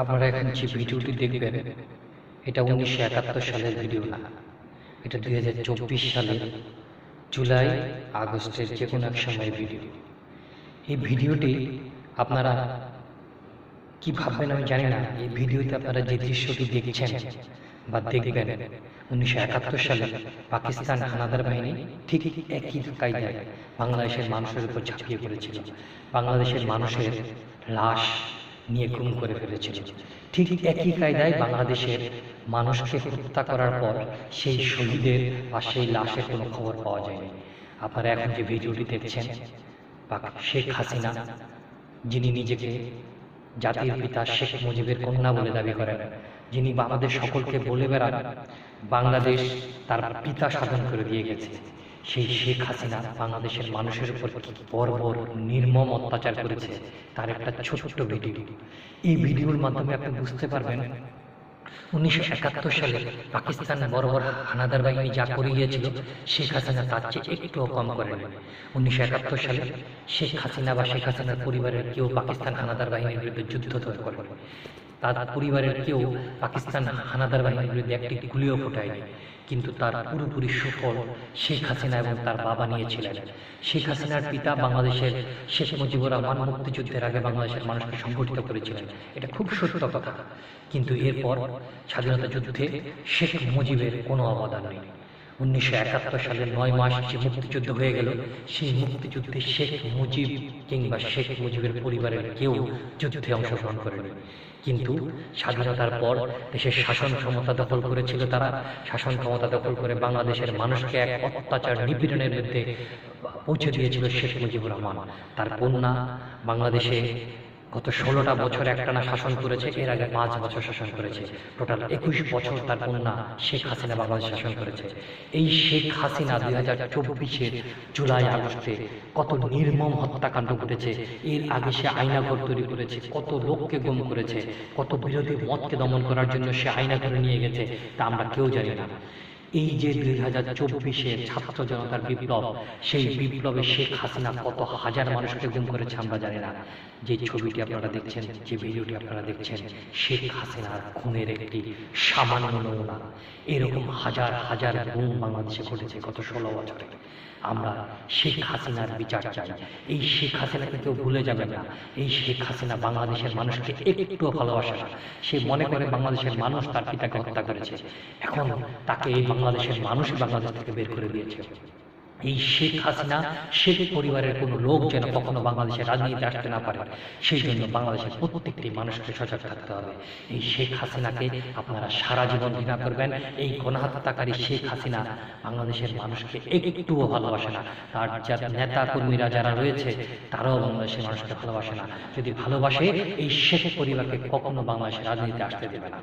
আপনারা এখন যে ভিডিওটি দেখবেন, এটা উনিশশো একাত্তর সালের ভিডিও না। এটা দুই হাজার চব্বিশ সালের জুলাই আগস্টের যে কোনো এক সময়ের ভিডিও। এই ভিডিওটি আপনারা কি ভাববেন আমি জানি না। এই ভিডিওতে আপনারা যে দৃশ্যটি দেখছেন বা দেখবেন, উনিশশো একাত্তর সালে পাকিস্তান হানাদার বাহিনী ঠিক একই কায়দায় বাংলাদেশের মানুষের উপর ঝাঁপিয়ে পড়েছিল। বাংলাদেশের মানুষের লাশ নিয়ে গুম করে ফেলেছিল। ঠিক একই কায়দায় বাংলাদেশের মানুষকে হত্যা করার পর সেই শহীদের বা সেই লাশের কোনো খবর পাওয়া যায়নি। আপনারা এখন যে ভিডিওটি দেখছেন শেখ হাসিনা, যিনি নিজেকে জাতির পিতা শেখ মুজিবের কন্যা বলে দাবি করেন, যিনি আমাদের সকলকে বলে বেড়ান, বাংলাদেশ তার পিতা সাধন করে দিয়ে গেছে। সেই শেখ হাসিনা বাংলাদেশের মানুষের উপর কি বর্বর নির্মম অত্যাচার করেছে, তার একটা ছোট্ট ভিডিও। এই ভিডিওর মাধ্যমে আপনি বুঝতে পারবেন, উনিশশো একাত্তর সালে পাকিস্তান বর্বর হানাদার বাহিনী যা করে গিয়েছিল শেখ হাসিনা তার চেয়ে একটুও কম করেন। উনিশশো একাত্তর সালে শেখ হাসিনা বা শেখ হাসিনার পরিবারের কেউ পাকিস্তান হানাদার বাহিনীর বিরুদ্ধে যুদ্ধ করে। তার পরিবারের কেউ পাকিস্তান হানাদার বাহিনীর বিরুদ্ধে একটি গুলিও ফোটায়নি। কিন্তু তার পুরোপুরি সুফল শেখ হাসিনা এবং তার বাবা নিয়েছিলেন। শেখ হাসিনার পিতা বাংলাদেশের শেখ মুজিবুর রহমান মুক্তিযুদ্ধের আগে বাংলাদেশের মানুষকে সংগঠিত করেছিলেন। এটা খুব সত্য কথা। কিন্তু এরপর স্বাধীনতা যুদ্ধে শেখ মুজিবের কোনো অবদান নেই। উনিশশো একাত্তর সালের নয় মাস যে মুক্তিযুদ্ধ হয়ে গেল, সেই মুক্তিযুদ্ধে শেখ মুজিব কিংবা শেখ মুজিবের পরিবারের কেউ যুদ্ধে অংশগ্রহণ করেনি। কিন্তু স্বাধীনতার পর দেশের শাসন ক্ষমতা দখল করেছিল তারা। শাসন ক্ষমতা দখল করে বাংলাদেশের মানুষকে এক অত্যাচার নিপীড়নের মধ্যে পৌঁছে দিয়েছিল শেখ মুজিবুর রহমান। তার কন্যা বাংলাদেশে গত ষোলোটা বছর একটানা শাসন করেছে, এর আগে পাঁচ বছর শাসন করেছে। টোটাল একুশ বছর তার কন্যা শেখ হাসিনা বাংলাদেশ শাসন করেছে। এই শেখ হাসিনা দুই হাজার চব্বিশের জুলাই আগস্টে কত নির্মম হত্যাকাণ্ড ঘটেছে, এর আগে সে আইনাঘর তৈরি করেছে, কত লোককে গম করেছে, কত বিরোধী মতকে দমন করার জন্য সে আইনাঘরে নিয়ে গেছে, তা আমরা কেউ জানি না। এই যে দুই হাজার চব্বিশের ছাত্র জনতার বিপ্লব, সেই বিপ্লবে শেখ হাসিনা কত হাজার মানুষকে গুম করেছে আমরা জানি না। যে ছবিটি আপনারা দেখছেন, যে ভিডিওটি আপনারা দেখছেন, শেখ হাসিনার খুনের একটি সামান্য নমুনা। এরকম হাজার হাজার গুম বাংলাদেশে ঘটেছে গত ষোলো বছরে। আমরা শেখ হাসিনার বিচার চাই। এই শেখ হাসিনাকে কেউ ভুলে যাবে না। এই শেখ হাসিনা বাংলাদেশের মানুষকে একটুও ভালোবাসে না। সে মনে করে বাংলাদেশের মানুষ তার পিতাকে হত্যা করেছে। এখন তাকে এই বাংলাদেশের মানুষই বাংলাদেশ থেকে বের করে দিয়েছে। এই শেখ হাসিনা, শেখ পরিবারের কোনো লোক যেন কখনো বাংলাদেশের রাজনীতিতে আসতে না পারে, সেই জন্য বাংলাদেশের প্রত্যেকটি মানুষকে সজাগ থাকতে হবে। এই শেখ হাসিনাকে আপনারা সারা জীবন ঘৃণা করবেন। এই গণহত্যাকারী শেখ হাসিনা বাংলাদেশের মানুষকে একটুও ভালোবাসে না। তার যা নেতা কর্মীরা যারা রয়েছে, তারাও বাংলাদেশের মানুষকে ভালোবাসে না। যদি ভালোবাসে, এই শেখ পরিবারকে কখনো বাংলাদেশের রাজনীতিতে আসতে দেবে না।